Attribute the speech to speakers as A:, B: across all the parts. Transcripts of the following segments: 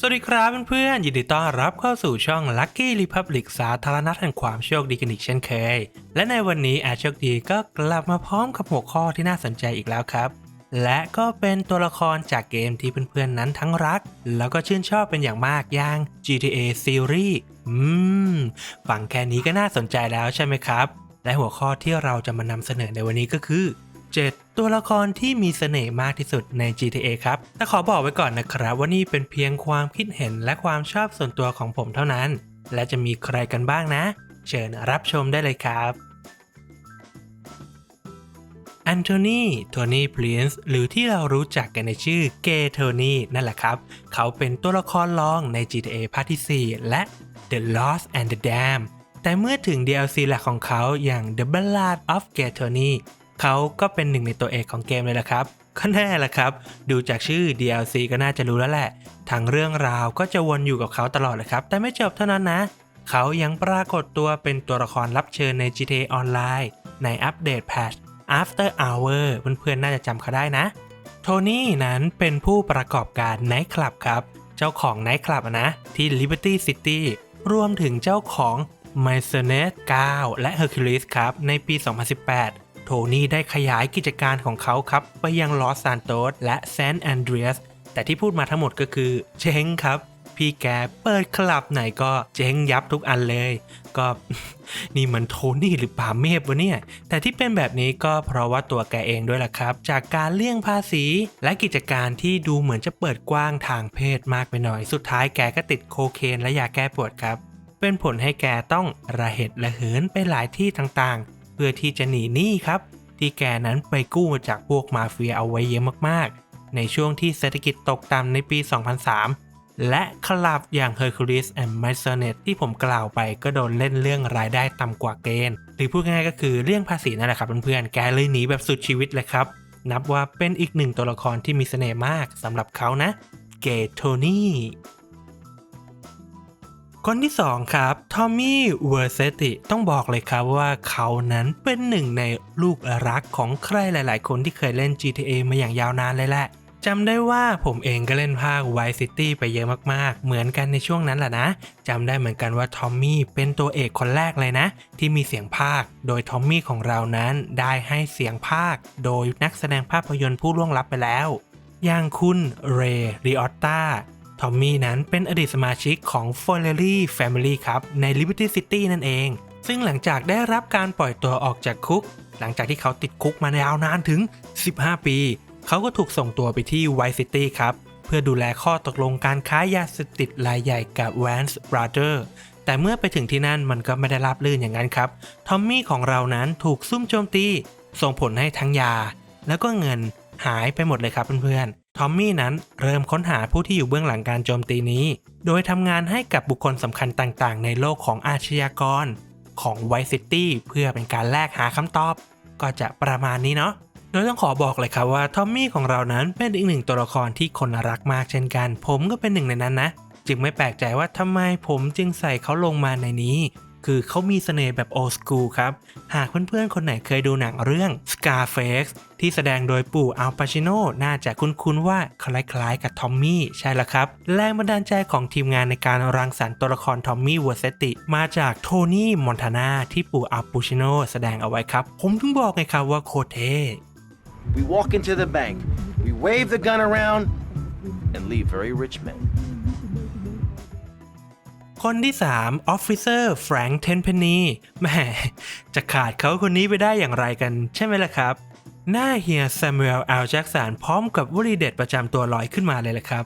A: สวัสดีครับเพื่อนๆยินดีต้อนรับเข้าสู่ช่อง Lucky Republic สาธารณะแห่งความโชคดีกันอีกเช่นเคย และในวันนี้อาโชคดีก็กลับมาพร้อมกับหัวข้อที่น่าสนใจอีกแล้วครับ และก็เป็นตัวละครจากเกมที่เพื่อนๆนั้นทั้งรัก แล้วก็ชื่นชอบเป็นอย่างมากอย่าง GTA Series อืมฟังแค่นี้ก็น่าสนใจแล้วใช่ไหมครับ และหัวข้อที่เราจะมานำเสนอในวันนี้ก็คือ 7 ตัวละครที่มีเสน่ห์มากที่สุดใน GTA ครับแต่ขอบอกไว้ก่อนนะครับว่านี่เป็นเพียงความคิดเห็นและความชอบส่วนตัวของผมเท่านั้น และจะมีใครกันบ้างนะ เชิญรับชมได้เลยครับแอนโทนีโทนี่พลินส์หรือที่เรารู้จักกันในชื่อเกโทนี่นั่นแหละครับ เขาเป็นตัวละครรองใน GTA ภาคที่ 4 และ The Lost and the Dam แต่เมื่อถึง DLC หลักของเขาอย่าง The Ballad of g a t o n y เขาก็เป็นหนึ่งในตัวเอกของเกมเลยละครับก็แน่ละครับ ดูจากชื่อ DLC ก็น่าจะรู้แล้วแหละทางเรื่องราวก็จะวนอยู่กับเขาตลอดเลยครับ แต่ไม่จบเท่านั้นนะ เขายังปรากฏตัวเป็นตัวละครรับเชิญใน GTA Online ในอัปเดตแพท After Hour เพื่อนๆน่าจะจำเขาได้นะ โทนี่นั้นเป็นผู้ประกอบการไนท์คลับครับ เจ้าของไนท์คลับนะ ที่ Liberty City รวมถึงเจ้าของ m y s o n e t 9 และ Hercules ครับ ในปี 2018 โทนี่ได้ขยายกิจการของเขาครับ ไปยังลอสซานโตสและแซนแอนเดรียสแต่ที่พูดมาทั้งหมดก็คือ เจ๊งครับ พี่แกเปิดคลับไหนก็เจ๊งยับทุกอันเลย ก็นี่มันโทนี่หรือป่าเมฟวะเนี่ย แต่ที่เป็นแบบนี้ก็เพราะว่าตัวแกเองด้วยล่ะครับ จากการเลี่ยงภาษีและกิจการที่ดูเหมือนจะเปิดกว้างทางเพศมากไปหน่อย สุดท้ายแกก็ติดโคเคนและยาแก้ปวดครับ เป็นผลให้แกต้องระเหตุระเหินไปหลายที่ต่างๆ เพื่อที่จะหนีหนี้ครับ ที่แกนั้นไปกู้มาจากพวกมาเฟียเอาไว้เยอะมากๆ ในช่วงที่เศรษฐกิจตกต่ำในปี 2003 และคลับอย่าง Hercules and m y s o n e t ที่ผมกล่าวไปก็โดนเล่นเรื่องรายได้ต่ำกว่าเกณฑ์ หรือพูดง่ายๆก็คือเรื่องภาษีนั่นแหละครับเพื่อนๆ แกเลยหนีแบบสุดชีวิตเลยครับ นับว่าเป็นอีกหนึ่งตัวละครที่มีเสน่ห์มากสำหรับเขานะ เกย์โทนี่ คนที่ 2 ครับ ทอมมี่ เวอร์เซติ ต้องบอกเลยครับว่าเขานั้นเป็นหนึ่งในลูกรักของใครหลาย ๆ คนที่เคยเล่น GTA มาอย่างยาวนานเลยแหละจำได้ว่าผมเองก็เล่นภาค Vice City ไปเยอะมากๆ เหมือนกันในช่วงนั้นแหละนะ จำได้เหมือนกันว่าทอมมี่เป็นตัวเอกคนแรกเลยนะ ที่มีเสียงภาค โดยทอมมี่ของเรานั้นได้ให้เสียงภาค โดยนักแสดงภาพยนตร์ผู้ล่วงลับไปแล้ว อย่างคุณเรย์ริออตตา ทอมมี่นั้นเป็นอดีตสมาชิกของ f o r r e l y Family ครับ ใน Liberty City นั่นเอง ซึ่งหลังจากได้รับการปล่อยตัวออกจากคุก หลังจากที่เขาติดคุกมายาวนานถึง 15 ปี เขาก็ถูกส่งตัวไปที่ Vice City ครับ เพื่อดูแลข้อตกลงการค้ายาเสพติดรายใหญ่กับ Vance Brother แต่เมื่อไปถึงที่นั่นมันก็ไม่ได้ราบรื่นอย่างนั้นครับ ทอมมี่ของเรานั้นถูกซุ่มโจมตี ส่งผลให้ทั้งยา แล้วก็เงินหายไปหมดเลยครับเพื่อนๆ ทอมมี่นั้นเริ่มค้นหาผู้ที่อยู่เบื้องหลังการโจมตีนี้ โดยทำงานให้กับบุคคลสำคัญต่างๆ ในโลกของอาชญากร ของไวซิตี้เพื่อเป็นการแลกหาคำตอบ ก็จะประมาณนี้เนาะโดยต้องขอบอกเลยครับว่าทอมมี่ของเรานั้นเป็นอีกหนึ่งตัวละครที่คนรักมากเช่นกัน ผมก็เป็นหนึ่งในนั้นนะ จึงไม่แปลกใจว่าทำไมผมจึงใส่เขาลงมาในนี้ คือเขามีเสน่ห์แบบโอ s กูครับ หากเพื่อนๆ คนไหนเคยดูหนังเรื่อง Scarface ที่แสดงโดยปู่อัลปาชิโนน่าจะคุ้นๆว่าคล้ายๆกับทอมมี่ใช่ละครับ แรงบันดาลใจของทีมงานในการรังสรรค์ตัวละครทอมมี่วอร์เซติมาจากโทนี่มอนทานาที่ปู่อัลปาชิโนแสดงเอาไว้ครับ ผมถึงบอกไงครับว่าโคตรเท่
B: We walk into the bank, we wave the gun around, and leave very rich men.
A: คนที่3 Officer Frank Tenpenny แหมจะขาดเขาคนนี้ไปได้อย่างไรกันใช่ไหมล่ะครับ หน้าเฮีย Samuel L. Jackson พร้อมกับวลีเด็ดประจำตัวลอยขึ้นมาเลยล่ะครับ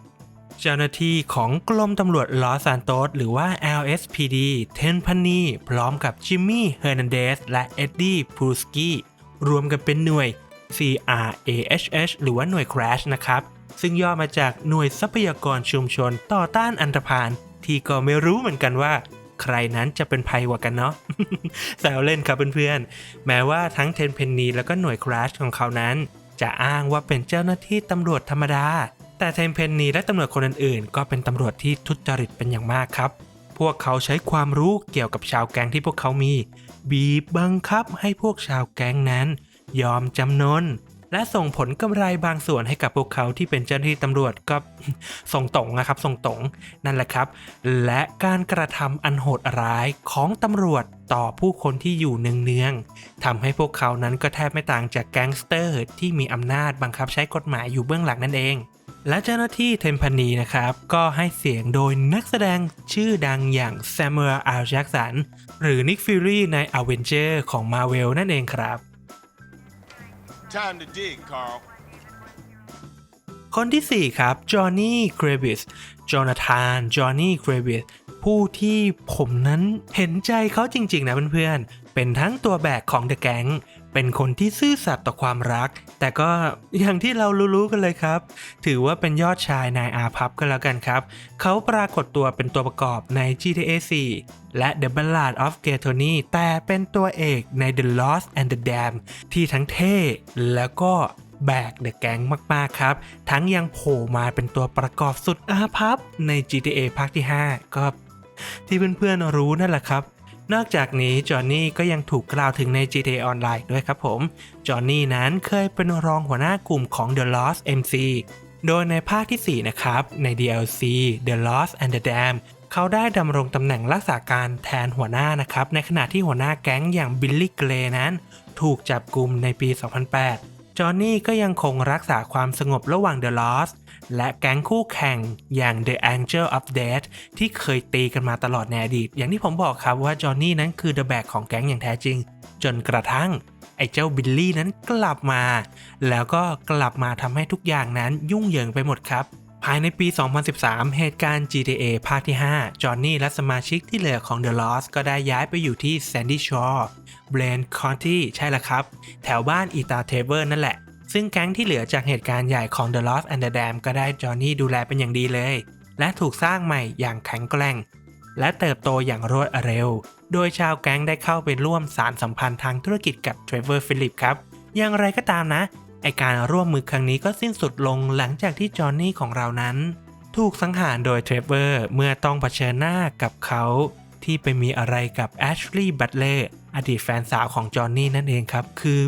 A: เจ้าหน้าที่ของกรมตำรวจลอสซานโตสหรือว่า LSPD เทนพันนีพร้อมกับจิมมี่เฮอร์นันเดสและเอ็ดดี้พูสกี้รวมกันเป็นหน่วย CRAHH หรือว่าหน่วย Crash นะครับ ซึ่งย่อมาจากหน่วยทรัพยากรชุมชนต่อต้านอันธพาล ที่ก็ไม่รู้เหมือนกันว่า ใครนั้นจะเป็นภัยกว่ากันเนาะแซวเล่นครับเพื่อนๆ แม้ว่าทั้งเทนเพนนีแล้วก็หน่วย Crash ของเขานั้น จะอ้างว่าเป็นเจ้าหน้าที่ตำรวจธรรมดา แต่เทนเพนนีและตำรวจคนอื่นๆ ก็เป็นตำรวจที่ทุจริตเป็นอย่างมากครับ พวกเขาใช้ความรู้เกี่ยวกับชาวแก๊งที่พวกเขามี บีบบังคับให้พวกชาวแก๊งนั้น ยอมจำนน และส่งผลกำไรบางส่วนให้กับพวกเขาที่เป็นเจ้าหน้าที่ตำรวจก็ส่งตรงนะครับ ส่งตรงนั่นแหละครับ และการกระทำอันโหดร้ายของตำรวจต่อผู้คนที่อยู่เนืองๆทำให้พวกเขานั้นก็แทบไม่ต่างจากแก๊งสเตอร์ที่มีอำนาจบังคับใช้กฎหมายอยู่เบื้องหลังนั่นเองและเจ้าหน้าที่เทมพานีนะครับ ก็ให้เสียงโดยนักแสดงชื่อดังอย่างแซม u อ l L. Jackson หรือ Nick Fury ใน Avenger ของ Marvel นั่นเองครับ
C: Time to dig, Carl.
A: คนที่ 4 ครับ จอห์นนี่เกรวิส จอนาธาน จอห์นนี่เกรวิส ผู้ที่ผมนั้นเห็นใจเขาจริง ๆ นะเพื่อนๆ เป็นทั้งตัวแบกของเดอะแก๊ง เป็นคนที่ซื่อสัตย์ต่อความรัก แต่ก็อย่างที่เรารู้ๆกันเลยครับ ถือว่าเป็นยอดชายนายอาพับก็แล้วกันครับ เขาปรากฏตัวเป็นตัวประกอบใน GTA 4 และ The Ballad of Gay Tony แต่เป็นตัวเอกใน The Lost and the Damned ที่ทั้งเท่แล้วก็แบกเดอะแก๊งมาก ๆ ครับ ทั้งยังโผล่มาเป็นตัวประกอบสุดอาพับใน GTA ภาคที่ 5 ก็ที่เพื่อนๆรู้นั่นแหละครับ นอกจากนี้จอห์นนี่ก็ยังถูกกล่าวถึงใน GTA Online ด้วยครับผม จอห์นนี่นั้นเคยเป็นรองหัวหน้ากลุ่มของ The Lost MC โดยในภาคที่ 4 นะครับ ใน DLC The Lost and the Dam เขาได้ดำรงตำแหน่งรักษาการแทนหัวหน้านะครับ ในขณะที่หัวหน้าแก๊งอย่างบิลลี่เกรนั้น ถูกจับกลุ่มในปี 2008 จอห์นนี่ก็ยังคงรักษาความสงบระหว่าง The Lost และแก๊งคู่แข่งอย่าง The Angel of Death ที่เคยตีกันมาตลอดในอดีต อย่างที่ผมบอกครับว่าจอห์นนี่นั้นคือ The Back ของแก๊งอย่างแท้จริง จนกระทั่งไอ้เจ้าบิลลี่นั้นกลับมา แล้วก็กลับมาทำให้ทุกอย่างนั้นยุ่งเหยิงไปหมดครับ ภายในปี 2013 เหตุการณ์ GTA ภาคที่ 5 จอห์นนี่และสมาชิกที่เหลือของ The Lost ก็ได้ย้ายไปอยู่ที่ Sandy Shore b r a n c o u n t y ใช่ละครับ แถวบ้านอีตาเทเบิลนั่นแหละ ซึ่งแก๊งที่เหลือจากเหตุการณ์ใหญ่ของ The Lost and the Dam ก็ได้จอห์นนี่ดูแลเป็นอย่างดีเลย และถูกสร้างใหม่อย่างแข็งแกร่ง และเติบโตอย่างรวดเร็ว โดยชาวแก๊งได้เข้าไปร่วมสารสัมพันธ์ทางธุรกิจกับเทรเวอร์ฟิลิปครับ อย่างไรก็ตามนะ ไอการร่วมมือครั้งนี้ก็สิ้นสุดลงหลังจากที่จอห์นนี่ของเรานั้น ถูกสังหารโดยเทรเวอร์เมื่อต้องเผชิญหน้ากับเขา ที่ไปมีอะไรกับแอชลีย์บัตเลอร์อดีตแฟนสาวของจอห์นนี่นั่นเองครับ คือ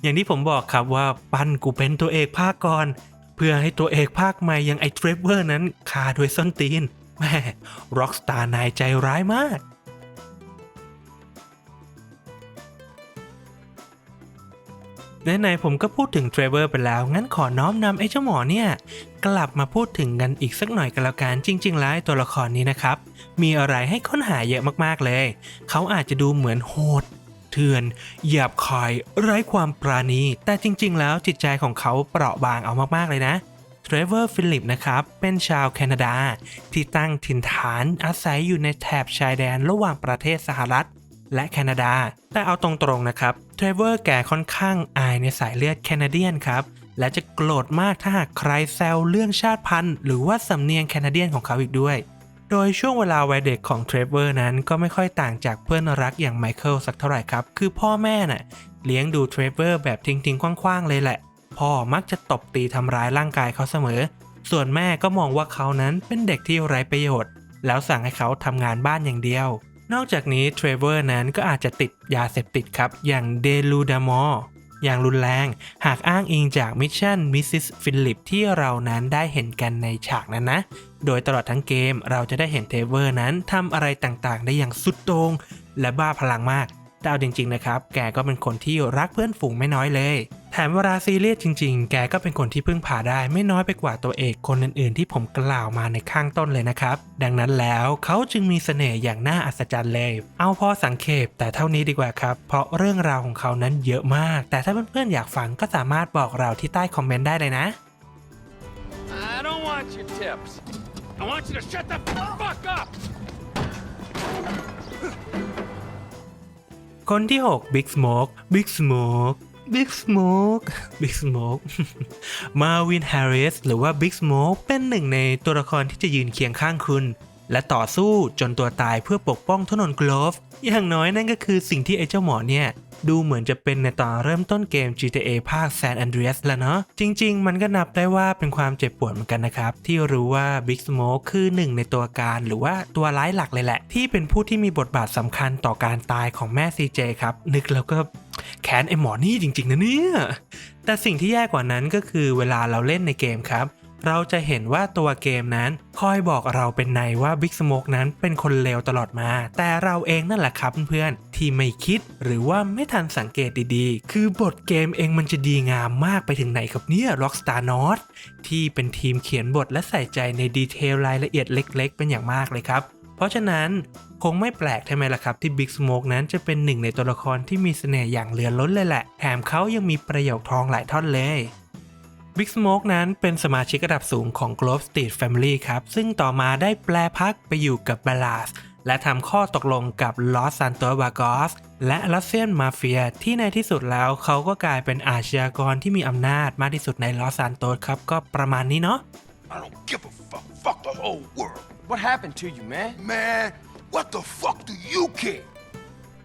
A: อย่างที่ผมบอกครับว่าปั้นกูเป็นตัวเอกภาคก่อน เพื่อให้ตัวเอกภาคใหม่อย่างไอ้เทรเวอร์นั้นคาด้วยส้นตีนแม่ร็อกสตาร์นายใจร้ายมาก ไหนๆผมก็พูดถึงเทรเวอร์ไปแล้ว งั้นขอน้อมนำไอ้เจ้าหมอเนี่ย กลับมาพูดถึงกันอีกสักหน่อยกันแล้วกันจริงๆ แล้วตัวละครนี้นะครับ มีอะไรให้ค้นหาเยอะมากๆเลย เขาอาจจะดูเหมือนโหดเถื่อนหยาบคายไร้ความปราณี แต่จริง ๆ แล้วจิตใจของเขาเปราะบางเอามากๆเลยนะเทรเวอร์ฟิลิปนะครับ เป็นชาวแคนาดา ที่ตั้งถิ่นฐานอาศัยอยู่ในแถบชายแดนระหว่างประเทศสหรัฐ และแคนาดา แต่เอาตรงๆนะครับเทรเวอร์แกค่อนข้างอายในสายเลือดแคนาเดียนครับและจะโกรธมากถ้าหากใครแซวเรื่องชาติพันธุ์ หรือว่าสำเนียงแคนาเดียนของเขาอีกด้วย โดยช่วงเวลาวัยเด็กของเทรเวอร์นั้นก็ไม่ค่อยต่างจากเพื่อนรักอย่างไมเคิลสักเท่าไหร่ครับ คือพ่อแม่น่ะเลี้ยงดูเทรเวอร์แบบทิ้งๆคว้างๆเลยแหละ พ่อมักจะตบตีทำร้ายร่างกายเขาเสมอ ส่วนแม่ก็มองว่าเขานั้นเป็นเด็กที่ไร้ประโยชน์ แล้วสั่งให้เขาทำงานบ้านอย่างเดียว นอกจากนี้เทรเวอร์นั้นก็อาจจะติดยาเสพติดครับ อย่างเดลูดามอร์อย่างรุนแรงหากอ้างอิงจากมิชชั่นมิสซิสฟิลิปที่เรานั้นได้เห็นกันในฉากนั้นนะ โดยตลอดทั้งเกมเราจะได้เห็นเทรเวอร์นั้นทำอะไรต่างๆ ได้อย่างสุดโต่งและบ้าพลังมาก แต่เอาจริงๆนะครับ แกก็เป็นคนที่รักเพื่อนฝูงไม่น้อยเลย แถมเวลาซีเรียสจริงๆ แกก็เป็นคนที่พึ่งพาได้ไม่น้อยไปกว่าตัวเอกคนอื่นๆ ที่ผมกล่าวมาในข้างต้นเลยนะครับ ดังนั้นแล้วเขาจึงมีเสน่ห์อย่างน่าอัศจรรย์เลย เอาพอสังเขปแต่เท่านี้ดีกว่าครับ เพราะเรื่องราวของเขานั้นเยอะมาก แต่ถ้าเพื่อนๆอยากฟังก็สามารถบอกเราที่ใต้คอมเมนต์ได้เลยนะ
C: I don't want your tips. I want you to shut the fuck up!
A: คนที่ 6 Big Smoke Big Smoke Big Smoke Big Smoke มาวิน Harris หรือว่า Big Smoke เป็นหนึ่งในตัวละครที่จะยืนเคียงข้างคุณ และต่อสู้จนตัวตายเพื่อปกป้องถนนกลฟอย่างน้อยนั่นก็คือสิ่งที่ไอ้เจ้าหมอเนี่ย ดูเหมือนจะเป็นในตอนเริ่มต้นเกม GTA ภาค San Andreas แล้วเนาะจริง ๆ มันก็นับได้ว่าเป็นความเจ็บปวดเหมือนกันนะครับ ที่รู้ว่า Big Smoke คือหนึ่งในตัวการหรือว่าตัวร้ายหลักเลยแหละ ที่เป็นผู้ที่มีบทบาทสำคัญต่อการตายของแม่ CJ ครับ นึกแล้วก็แค้นไอ้หมอนี่จริง ๆ นะเนี่ยแต่สิ่งที่แย่กว่านั้นก็คือเวลาเราเล่นในเกมครับ เราจะเห็นว่าตัวเกมนั้นคอยบอกเราเป็นในว่า Big Smoke นั้นเป็นคนเลวตลอดมา แต่เราเองนั่นแหละครับเพื่อนๆ ที่ไม่คิดหรือว่าไม่ทันสังเกตดีๆ คือบทเกมเองมันจะดีงามมากไปถึงไหนครับเนี่ย Rockstar North ที่เป็นทีมเขียนบทและใส่ใจในดีเทลรายละเอียดเล็กๆ เป็นอย่างมากเลยครับ เพราะฉะนั้นคงไม่แปลกใช่ไหมล่ะครับที่ Big Smoke นั้นจะเป็นหนึ่งในตัวละครที่มีเสน่ห์อย่างเหลือล้นเลยแหละ แถมเขายังมีประโยคทองหลายท่อนเลย Big Smoke นั้นเป็นสมาชิกระดับสูงของ Grove Street Family ครับ ซึ่งต่อมาได้แปลพักไปอยู่กับ b a l a s และทำข้อตกลงกับ Los Santos Vagos และ Russian Mafia ที่ในที่สุดแล้วเขาก็กลายเป็นอาชญากรที่มีอำนาจมากที่สุดใน Los Santos ครับ ก็ประมาณนี้เนาะ
D: I don't give a fuck. Fuck the whole world.
B: What happened to you, man?
D: Man, what the fuck do you care?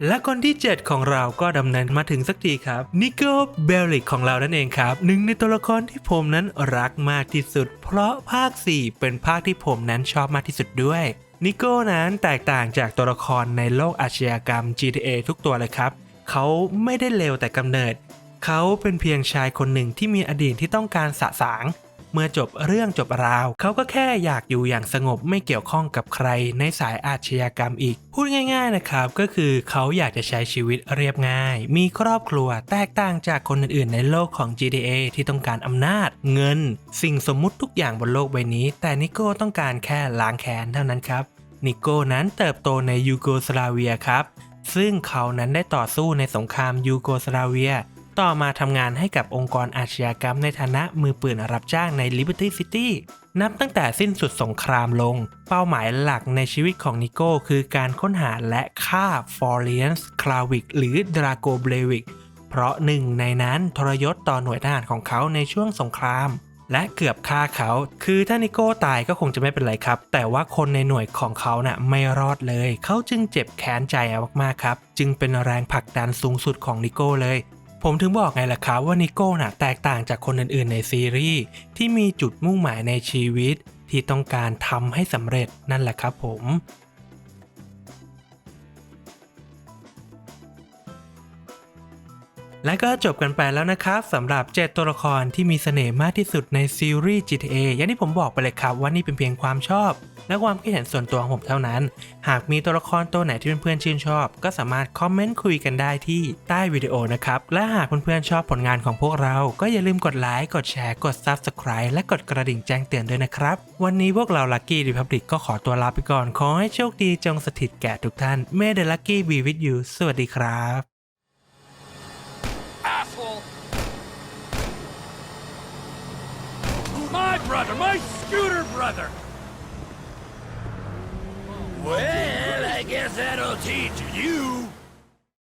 A: และคนที่ 7 ของเราก็ดำเนินมาถึงสักทีครับนิโก้เบลลิกของเรานั่นเองครับหนึ่งในตัวละครที่ผมนั้นรักมากที่สุด เพราะภาค 4 เป็นภาคที่ผมนั้นชอบมากที่สุดด้วยนิโก้นั้นแตกต่างจากตัวละครในโลกอาชญากรรม GTA ทุกตัวเลยครับ เขาไม่ได้เลวแต่กำเนิด เขาเป็นเพียงชายคนหนึ่งที่มีอดีตที่ต้องการสะสาง เมื่อจบเรื่องจบราว เขาก็แค่อยากอยู่อย่างสงบไม่เกี่ยวข้องกับใครในสายอาชญากรรมอีก พูดง่าย ๆนะครับ ก็คือเขาอยากจะใช้ชีวิตเรียบง่าย มีครอบครัวแตกต่างจากคนอื่นๆในโลกของ GTA ที่ต้องการอำนาจ เงิน สิ่งสมมุติทุกอย่างบนโลกใบนี้ แต่นิโก้ต้องการแค่ล้างแค้นเท่านั้นครับนิโก้นั้นเติบโตในยูโกสลาเวียครับซึ่งเขานั้นได้ต่อสู้ในสงครามยูโกสลาเวีย ต่อมาทำงานให้กับองค์กรอาชญากรรมในฐานะมือปืนรับจ้างใน Liberty City นับตั้งแต่สิ้นสุดสงครามลง เป้าหมายหลักในชีวิตของนิโก้คือการค้นหาและฆ่าฟอร์เลียนส์คลาวิกหรือดราโกเบลวิกเพราะหนึ่งในนั้นทรยศต่อหน่วยทหารของเขาในช่วงสงคราม และเกือบฆ่าเขา คือถ้านิโก้ตายก็คงจะไม่เป็นไรครับ แต่ว่าคนในหน่วยของเขาน่ะไม่รอดเลย เขาจึงเจ็บแค้นใจมากๆครับ จึงเป็นแรงผลักดันสูงสุดของนิโก้เลย ผมถึงบอกไงล่ะครับว่านิโก้น่ะแตกต่างจากคนอื่นๆในซีรีส์ที่มีจุดมุ่งหมายในชีวิต ที่ต้องการทำให้สำเร็จนั่นแหละครับผม และก็จบกันไปแล้วนะครับสำหรับ 7 ตัวละครที่มีเสน่ห์มากที่สุดในซีรีส์ GTA อย่างที่ผมบอกไปเลยครับว่านี่เป็นเพียงความชอบ และความคิดเห็นส่วนตัวของผมเท่านั้น หากมีตัวละครตัวไหนที่เพื่อนๆชื่นชอบ ก็สามารถคอมเมนต์คุยกันได้ที่ใต้วิดีโอนะครับ และหากเพื่อนๆชอบผลงานของพวกเรา ก็อย่าลืมกดไลค์กดแชร์กด Subscribe และกดกระดิ่งแจ้งเตือนด้วยนะครับ วันนี้พวกเรา Lucky Republic ก็ขอตัวลาไปก่อนขอให้โชคดีจงสถิตแก่ทุกท่าน May the Lucky be with you สวัสดีครับ
C: My scooter brother! Well, I guess that'll teach you.